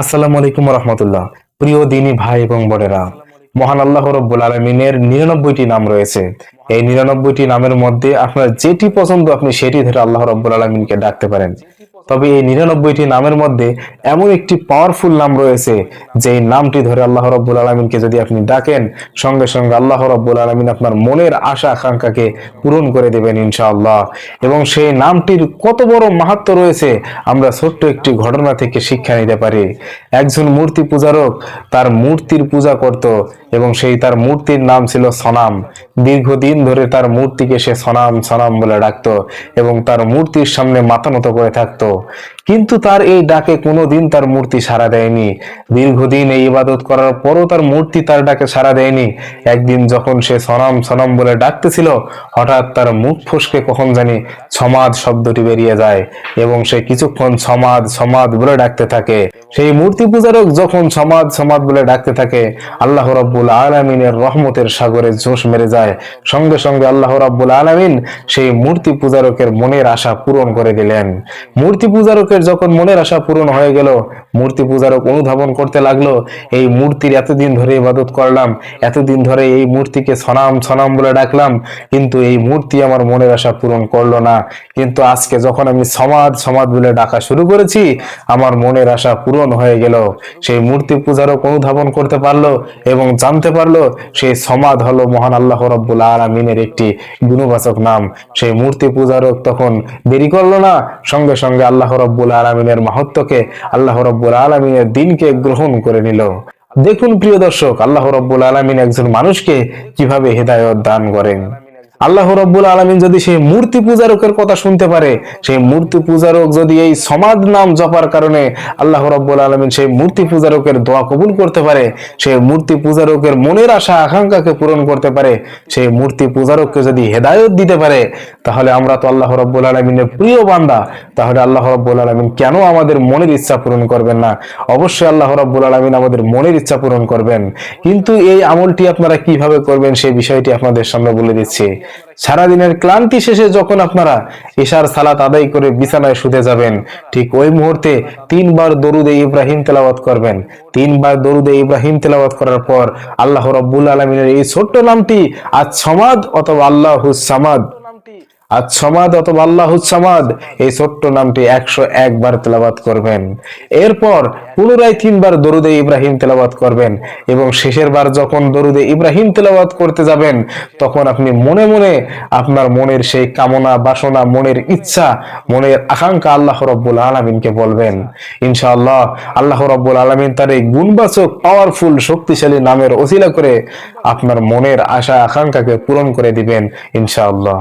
আসসালামু আলাইকুম রহমতুল্লাহ প্রিয় দিনী ভাই এবং বোনেরা, মহান আল্লাহ রব্বুল আলমিনের নিরানব্বইটি নাম রয়েছে। এই নিরানব্বইটি নামের মধ্যে আপনার যেটি পছন্দ আপনি সেটি ধরে আল্লাহ রব্বুল আলমিনকে ডাকতে পারেন। তবে এই নিরানব্বইটি নামের মধ্যে এমন একটি পাওয়ারফুল নাম রয়েছে যে নামটি ধরে আল্লাহ রব্বুল আলমিনকে যদি আপনি ডাকেন, সঙ্গে সঙ্গে আল্লাহ রব্বুল আলমিন আপনার মনের আশা, আকাঙ্ক্ষাকে পূরণ করে দেবেন ইনশাআল্লাহ। এবং সেই নামটির কত বড় মাহাত্ম রয়েছে, আমরা ছোট্ট একটি ঘটনা থেকে শিক্ষা নিতে পারি। একজন মূর্তি পূজারক তার মূর্তির পূজা করত এবং সেই তার মূর্তির নাম ছিল সনাম। দীর্ঘদিন ধরে তার মূর্তিকে সে সনাম সনাম বলে ডাকতো এবং তার মূর্তির সামনে মাথা নত করে থাকতো। কিন্তু তার এই ডাকে কোনোদিন তার মূর্তি সাড়া দেয়নি। দীর্ঘদিন এই ইবাদত করার পরও তার মূর্তি তার ডাকে সাড়া দেয়নি। একদিন যখন সে সনাম সনাম বলে ডাকতেছিল, হঠাৎ তার মুখ ফসকে কখন জানি সমাদ শব্দটি বেরিয়ে যায় এবং সে কিছুক্ষণ সমাদ সমাদ বলে ডাকতে থাকে। সেই মূর্তি পূজারক যখন সমাদ সমাদ বলে ডাকতে থাকে, আল্লাহ রাব্বুল আলামিনের রহমতের সাগরে জোশ মেরে যায়। সঙ্গে সঙ্গে আল্লাহ রাব্বুল আলামিন সেই মূর্তি পূজারকের মনের আশা পূরণ করে দিলেন। মূর্তি পূজারকের যখন মনের আশা পূরণ হয়ে গেল মূর্তি পূজারক অনুধাবন করতে লাগল। এই মূর্তির এতদিন ধরে ইবাদত করলাম, এতদিন ধরে এই মূর্তিকে সনাম সনাম বলে ডাকলাম, কিন্তু এই মূর্তি আমার মনের আশা পূরণ করল না। কিন্তু আজকে যখন আমি সমাজ সমাজ বলে ডাকা শুরু করেছি, আমার মনের আশা পূরণ হয়ে গেল। সেই মূর্তি পূজারক অনুধাবন করতে পারল এবং জানতে পারল, সেই সমাদ হলো মহান আল্লাহ রব্বুল আলমিনের একটি গুণবাচক নাম। সেই মূর্তি পূজারক তখন দেরি করল না, সঙ্গে সঙ্গে আল্লাহ রব্বুল আলমিনের মাহাত্মকে আল্লাহ রব্বুল আলমিনের দিনকে গ্রহণ করে নিল। দেখুন প্রিয় দর্শক, আল্লাহ রব্বুল আলমিন একজন মানুষকে কীভাবে হেদায়ত দান করেন। আল্লাহ রব্বুল আলমিন যদি সেই মূর্তি পূজারকের কথা শুনতে পারে, সেই মূর্তি পূজারক যদি এই সমাজ নাম জপার কারণে আল্লাহ রব্বুল আলমিন সেই মূর্তি পূজারকের দোয়া কবুল করতে পারে, সেই মূর্তি পূজারকের মনের আশা, আকাঙ্ক্ষাকে পূরণ করতে পারে, সেই মূর্তি পূজারককে যদি হেদায়ত দিতে পারে, তাহলে আমরা তো আল্লাহ রব্বুল আলমিনের প্রিয় বান্দা, তাহলে আল্লাহ রব্বুল আলমিন কেন আমাদের মনের ইচ্ছা পূরণ করবেন না? অবশ্যই আল্লাহ রব্বুল আলমিন আমাদের মনের ইচ্ছা পূরণ করবেন। কিন্তু এই আমলটি আপনারা কীভাবে করবেন, সেই বিষয়টি আপনাদের সামনে বলে দিচ্ছি। সারাদিনের ক্লান্তি শেষে যখন আপনারা এশার সালাত আদায় করে বিছানায় শুতে যাবেন, ঠিক ওই মুহূর্তে তিনবার দরুদে ইব্রাহিম তেলাওয়াত করবেন। তিনবার দরুদে ইব্রাহিম তেলাওয়াত করার পর আল্লাহ রব্বুল আলমিনের এই ছোট্ট নামটি আজ সমাদ অথবা আল্লাহ সামাদ আজ সমাদ অথবা আল্লাহ সামাদ, এই ছোট্ট নামটি একশো একবার তেলাবাত করবেন। এরপর পুনরায় তিনবার দরুদে ইব্রাহিম তেলাবাত করবেন এবং শেষের বার যখন দরুদে ইব্রাহিম তেলাবাত করতে যাবেন, তখন আপনি মনে মনে আপনার মনের সেই কামনা, বাসনা, মনের ইচ্ছা, মনের আকাঙ্ক্ষা আল্লাহ রব্বুল আলমিনকে বলবেন। ইনশাআল্লাহ আল্লাহ রব্বুল আলমিন তার এই গুণবাচক পাওয়ারফুল শক্তিশালী নামের ওসিলা করে আপনার মনের আশা, আকাঙ্ক্ষাকে পূরণ করে দিবেন ইনশাআল্লাহ।